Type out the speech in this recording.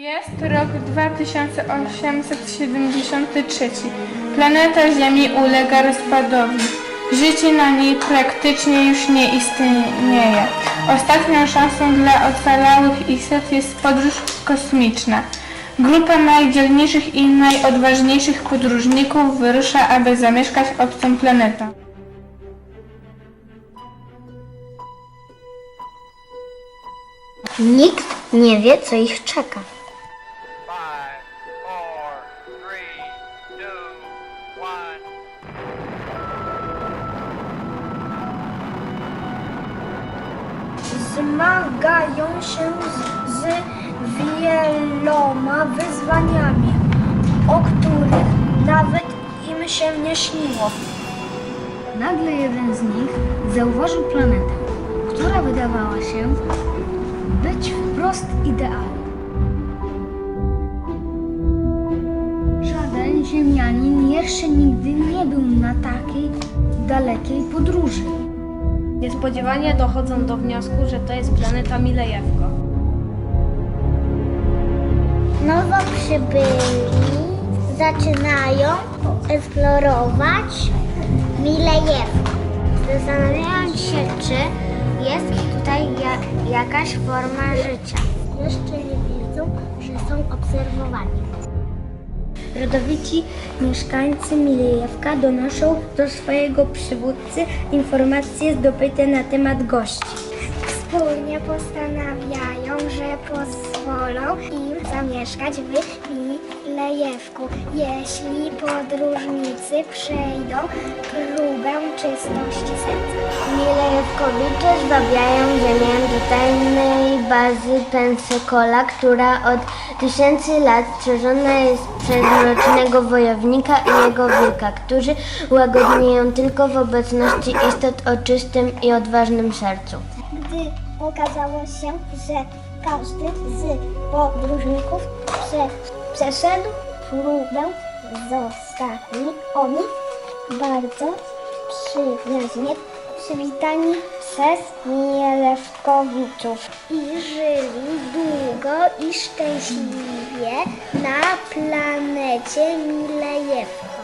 Jest rok 2873. Planeta Ziemi ulega rozpadowi. Życie na niej praktycznie już nie istnieje. Ostatnią szansą dla ocalałych istot jest podróż kosmiczna. Grupa najdzielniejszych i najodważniejszych podróżników wyrusza, aby zamieszkać obcą planetę. Nikt nie wie, co ich czeka. Zmagają się z, z wieloma wyzwaniami, o których nawet im się nie śniło. Nagle jeden z nich zauważył planetę, która wydawała się być wprost idealna. Żaden ziemianin jeszcze nigdy nie był na takiej dalekiej podróży. Niespodziewanie dochodzą do wniosku, że to jest planeta Milejewko. Nowo przybyli zaczynają eksplorować Milejewko. Zastanawiają się, czy jest tutaj ja, jakaś forma życia. Jeszcze nie wiedzą, że są obserwowani. Rodowici mieszkańcy Milejewka donoszą do swojego przywódcy informacje zdobyte na temat gości. Wspólnie postanawiają, że pozwolą im zamieszkać w Milejewku, jeśli podróżnicy przejdą próbę czystości serca. Milejewkowicze zbawiają ziemię do tajnej bazy Pensacola, która od tysięcy lat strzeżona jest przez mrocznego wojownika i jego wilka, którzy łagodnieją tylko w obecności istot o czystym i odważnym sercu. Gdy okazało się, że każdy z podróżników prze, przeszedł próbę, zostali oni bardzo przyjaźnie przywitani przez Mielewkowiczów i żyli długo i szczęśliwie na planecie Milejewko.